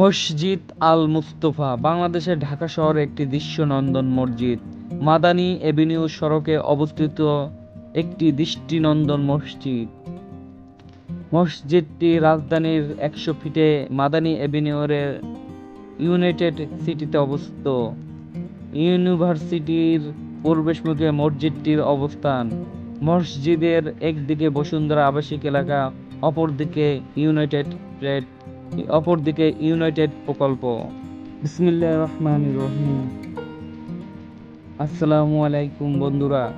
মসজিদ আল মুস্তফা বাংলাদেশের ঢাকা শহরে একটি দৃশ্যনন্দন মসজিদ। মাদানী এভিনিউ সড়কে অবস্থিত একটি দৃষ্টিনন্দন মসজিদ। মসজিদটি রাজধানীর একশো ফিটে মাদানী এভিনিউর ইউনাইটেড সিটিতে অবস্থিত। ইউনিভার্সিটির পূর্বসমুখে মসজিদটির অবস্থান। মসজিদের একদিকে বসুন্ধরা আবাসিক এলাকা, অপরদিকে ইউনাইটেড ট্রেড অপরদিকে ইউনাইটেড প্রকল্প। বিসমিল্লাহ রহমান রহিম। আসসালামু আলাইকুম বন্ধুরা।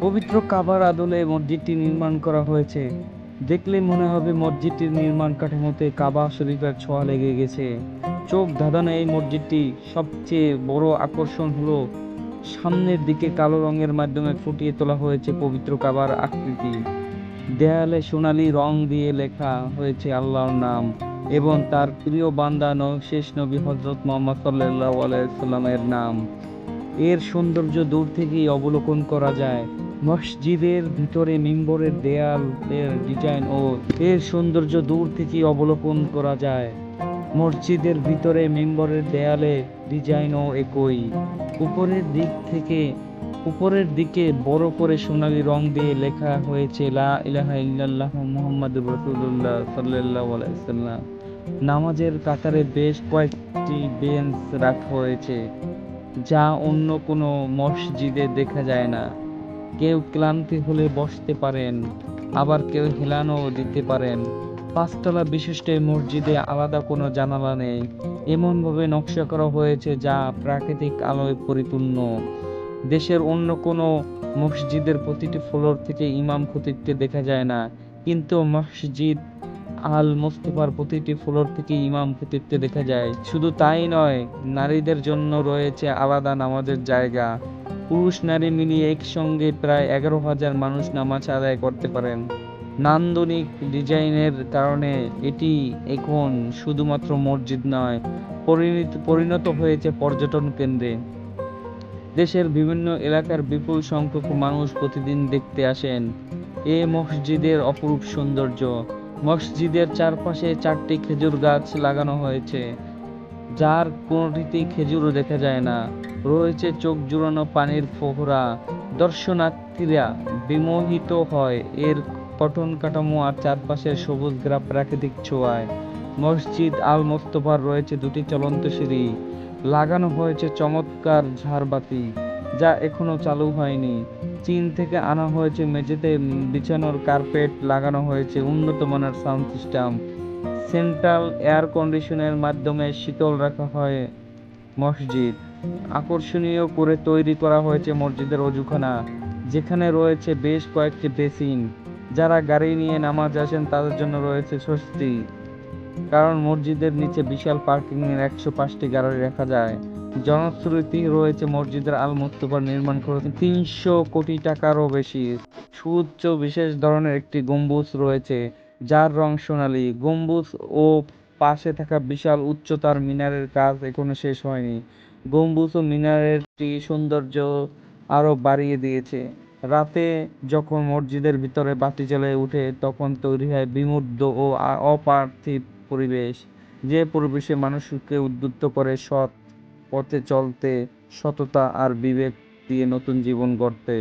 পবিত্র কাবার আদলে মসজিদটি নির্মাণ করা হয়েছে। দেখলে মনে হবে মসজিদটির নির্মাণ কাঠামোতে কাবা শরীফের ছোঁয়া লেগে গেছে। চোখ ধাঁধানো এই মসজিদটি। সবচেয়ে বড় আকর্ষণ হলো, সামনের দিকে কালো রঙের মাধ্যমে ফুটিয়ে তোলা হয়েছে পবিত্র কাবার আকৃতি। দেয়ালে সোনালী রং দিয়ে লেখা হয়েছে আল্লাহর নাম। এবং তার প্রিয় বান্দা শেষ নবী হজরত মোহাম্মদ সাল্লাহ আলাইসাল্লামের নাম। এর সৌন্দর্য দূর থেকেই অবলোকন করা যায়। মসজিদের ভিতরে মিম্বরের দেয়ালের ডিজাইন ও এর সৌন্দর্য দূর থেকেই অবলোকন করা যায়। মসজিদের ভিতরে মিম্বরের দেয়ালে ডিজাইনও একই। উপরের দিক থেকে, উপরের দিকে বড় করে সোনালী রং দিয়ে লেখা হয়েছে, লা ইলাহা ইল্লাল্লাহ মুহাম্মাদুর রাসূলুল্লাহ সাল্লাল্লাহু আলাইহি সাল্লাম নামাজের কাতারে বেশ কয়েকটি বেঞ্চ রাখা হয়েছে, যা অন্য কোনো মসজিদে দেখা যায় না। কেউ ক্লান্তি হলে বসতে পারেন, আবার কেউ হেলানো দিতে পারেন। পাঁচতলা বিশিষ্ট এই মসজিদে আলাদা কোনো জানালা নেই। এমনভাবে নকশা করা হয়েছে যা প্রাকৃতিক আলোয় পরিপূর্ণ। দেশের অন্য কোনো মসজিদের প্রতিটি ফ্লোর থেকে ইমাম খতিবকে দেখা যায় না, কিন্তু মসজিদ আল মোস্তফার প্রতিটি ফ্লোর থেকে ইমাম খতিবকে দেখা যায়। শুধু তাই নয়, নারীদের জন্য রয়েছে আলাদা নামাজের জায়গা। পুরুষ নারী মিলিয়ে একসঙ্গে প্রায় এগারো হাজার মানুষ নামাজ আদায় করতে পারেন। নান্দনিক ডিজাইনের কারণে এটি এখন শুধুমাত্র মসজিদ নয়, পরিণত পরিণত হয়েছে পর্যটন কেন্দ্রে। দেশের বিভিন্ন এলাকার বিপুল সংখ্যক মানুষ প্রতিদিন দেখতে আসেন। এ মসজিদের অপরূপ সৌন্দর্য মসজিদের চারপাশে চারটি খেজুর গাছ লাগানো হয়েছে, যার কোনোটিতেই খেজুরও দেখা যায় না। রয়েছে চোখ জুড়ানো পানির ফোহরা। দর্শনার্থীরা বিমোহিত হয়। এর পঠন কাঠামো আর চারপাশের সবুজ গ্রাম প্রাকৃতিক ছোঁয়ায়। মসজিদ আল মোস্তফার রয়েছে দুটি চলন্ত সিঁড়ি। লাগানো হয়েছে চমৎকার ঝাড়বাতি। যা এখনও চালু হয়নি। চীন থেকে আনা হয়েছে মেঝেতে বিছানোর কার্পেট, লাগানো হয়েছে উন্নত মানের সাউন্ড সিস্টেম। সেন্ট্রাল এয়ার কন্ডিশনের মাধ্যমে শীতল রাখা হয় মসজিদ। আকর্ষণীয় করে তৈরি করা হয়েছে মসজিদের অজুখানা, যেখানে রয়েছে বেশ কয়েকটি বেসিন। যারা গাড়ি নিয়ে নামাজ আসেন, তাদের জন্য রয়েছে স্বস্তি। কারণ মসজিদের নিচে বিশাল পার্কিং এর একশো পাঁচটি গাড়ি রাখা যায়। জনশ্রুতি রয়েছে মসজিদের আল মুস্তফার নির্মাণ করেছে তিনশো কোটি টাকারও বেশি। সুউচ্চ বিশেষ ধরনের একটি গম্বুজ রয়েছে, যার রং সোনালী। গম্বুজ ও পাশে থাকা বিশাল উচ্চতার মিনারের কাজ এখনও শেষ হয়নি। গম্বুজ ও মিনারেরটি সৌন্দর্য আরও বাড়িয়ে দিয়েছে। রাতে যখন মসজিদের ভিতরে বাতি জ্বলে ওঠে তখন তৈরি হয় বিমূর্ত ও অপার্থিব পরিবেশ, যে পরিবেশে মানুষকে উদ্বুদ্ধ করে সৎ পথে চলতে, সততা আর বিবেক দিয়ে নতুন জীবন গড়তে।